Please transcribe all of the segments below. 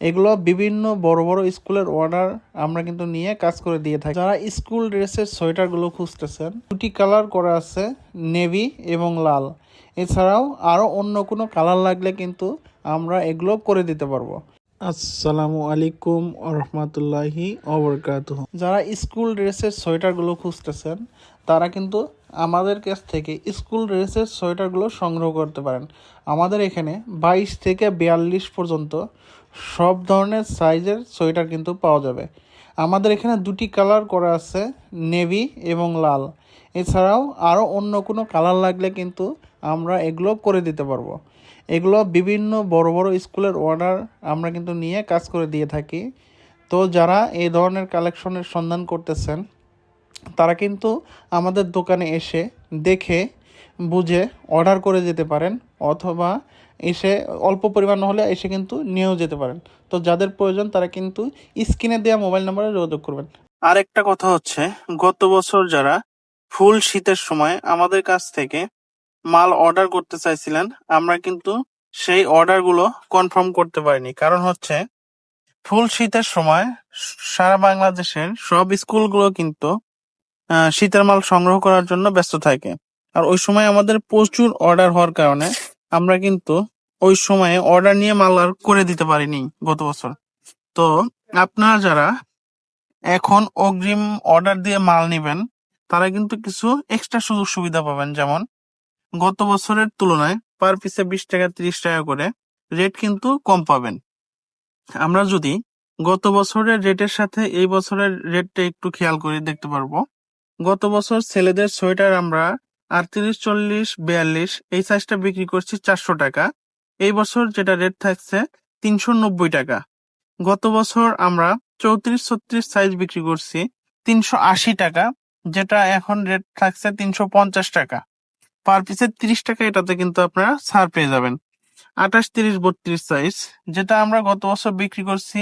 এগুলো বিভিন্ন বড় বড় স্কুলের অর্ডার আমরা কিন্তু নিয়ে কাজ করে দিয়ে থাকি। যারা স্কুল ড্রেসের সোয়েটারগুলো খুঁজতেছেন, দুটি কালার করা আছে নেভি এবং লাল। এছাড়াও আরও অন্য কোনো কালার লাগলে কিন্তু আমরা এগুলো করে দিতে পারব। আসসালামু আলাইকুম রহমতুল্লাহি অবরকাত যারা স্কুল ড্রেসের সোয়েটারগুলো খুঁজতেছেন, তারা কিন্তু আমাদের কাছ থেকে স্কুল ড্রেসের সোয়েটারগুলো সংগ্রহ করতে পারেন। আমাদের এখানে বাইশ থেকে বিয়াল্লিশ পর্যন্ত সব ধরনের সাইজের সোয়েটার কিন্তু পাওয়া যাবে। আমাদের এখানে দুটি কালার করা আছে, নেভি এবং লাল। এছাড়াও আরও অন্য কোনো কালার লাগলে কিন্তু আমরা এগুলো করে দিতে পারব। এগুলো বিভিন্ন বড় বড় স্কুলের অর্ডার আমরা কিন্তু নিয়ে কাজ করে দিয়ে থাকি। তো যারা এই ধরনের কালেকশনের সন্ধান করতেছেন, তারা কিন্তু আমাদের দোকানে এসে দেখে, বুঝে অর্ডার করে যেতে পারেন। অথবা এসে অল্প পরিমাণ হলে এসে কিন্তু নিয়েও যেতে পারেন। তো যাদের প্রয়োজন তারা কিন্তু স্ক্রিনে দেওয়া মোবাইল নাম্বারে যোগাযোগ করবেন। আরেকটা কথা হচ্ছে, গত বছর যারা ফুল শীতের সময় আমাদের কাছ থেকে মাল অর্ডার করতে চাইছিলেন, আমরা কিন্তু সেই অর্ডারগুলো কনফার্ম করতে পারিনি। কারণ হচ্ছে, ফুল শীতের সময় সারা বাংলাদেশের সব স্কুলগুলো কিন্তু শীতের মাল সংগ্রহ করার জন্য ব্যস্ত থাকে। আর ওই সময় আমাদের প্রচুর অর্ডার হওয়ার কারণে আমরা কিন্তু ওই সময়ে অর্ডার নিয়ে মাল আর করে দিতে পারিনি গত বছর। তো আপনারা যারা এখন অগ্রিম অর্ডার দিয়ে মাল নেবেন, তারা কিন্তু কিছু এক্সট্রা সুযোগ সুবিধা পাবেন। যেমন গত বছরের তুলনায় পার পিসে বিশ টাকা, তিরিশ টাকা করে রেট কিন্তু কম পাবেন। আমরা যদি গত বছরের রেটের সাথে এই বছরের রেটটা একটু খেয়াল করে দেখতে পারব। গত বছর ছেলেদের সোয়েটার আমরা আটত্রিশ চল্লিশ, বিয়াল্লিশ, এই সাইজটা বিক্রি করছি চারশো টাকা। এই বছর যেটা রেট থাকছে তিনশো নব্বই টাকা। গত বছর আমরা চৌত্রিশ, ছত্রিশ সাইজ বিক্রি করছি তিনশো আশি টাকা, যেটা এখন রেট থাকছে তিনশো পঞ্চাশ টাকা। পার পিসে তিরিশ টাকা, এটাতে কিন্তু আপনারা ছাড় পেয়ে যাবেন। আঠাশ, তিরিশ, বত্রিশ সাইজ যেটা আমরা গত বছর বিক্রি করছি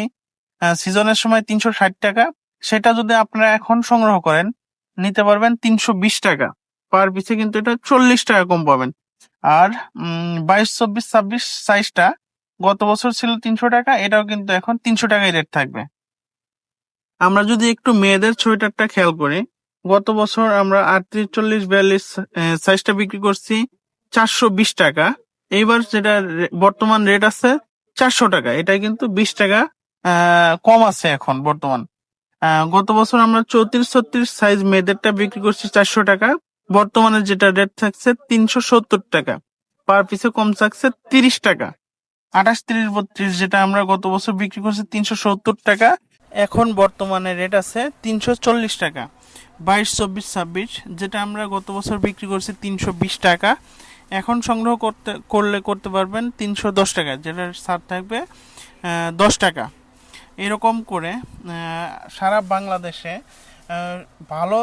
সিজনের সময় তিনশো ষাট টাকা। সেটা যদি আপনারা এখন সংগ্রহ করেন, নিতে পারবেন তিনশো বিশ টাকা। পার পিসে কিন্তু এটা চল্লিশ টাকা কম পাবেন। আর বাইশ, চব্বিশ, ছাব্বিশ সাইজটা গত বছর ছিল তিনশো টাকা, এটাও কিন্তু এখন তিনশো টাকায় রেট থাকবে। আমরা যদি একটু মেয়েদের সোয়েটারটা খেয়াল করি, গত বছর আমরা আটত্রিশ, চল্লিশ, বিয়াল্লিশ সাইজটা বিক্রি করছি চারশো বিশ টাকা। এইবার যেটা বর্তমান রেট আছে চারশো টাকা, এটা কিন্তু বিশ টাকা কম আছে এখন বর্তমান। গত বছর আমরা চৌত্রিশ, ছত্রিশ সাইজ মেয়েদেরটা বিক্রি করছি চারশো টাকা। বর্তমানে যেটা রেট থাকছে তিনশো সত্তর টাকা। পার পিসে কম থাকছে তিরিশ টাকা। আঠাশ, তিরিশ, বত্রিশ যেটা আমরা গত বছর বিক্রি করছি তিনশো সত্তর টাকা। এখন বর্তমানে রেট আছে তিনশো চল্লিশ টাকা। বাইশ, চব্বিশ, ছাব্বিশ যেটা আমরা গত বছর বিক্রি করছি তিনশো বিশ টাকা। এখন সংগ্রহ করতে, করলে করতে পারবেন তিনশো দশ টাকা যেটার ছাড় থাকবে দশ টাকা। এরকম করে সারা বাংলাদেশে ভালো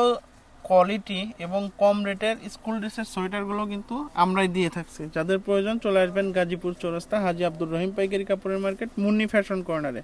কোয়ালিটি এবং কম রেটের স্কুল ড্রেসের সোয়েটারগুলো কিন্তু আমরাই দিয়ে থাকছি। যাদের প্রয়োজন চলে আসবেন গাজীপুর চৌরাস্তা হাজি আব্দুর রহিম পাইকারি কাপড়ের মার্কেট মুন্নি ফ্যাশন কর্নারে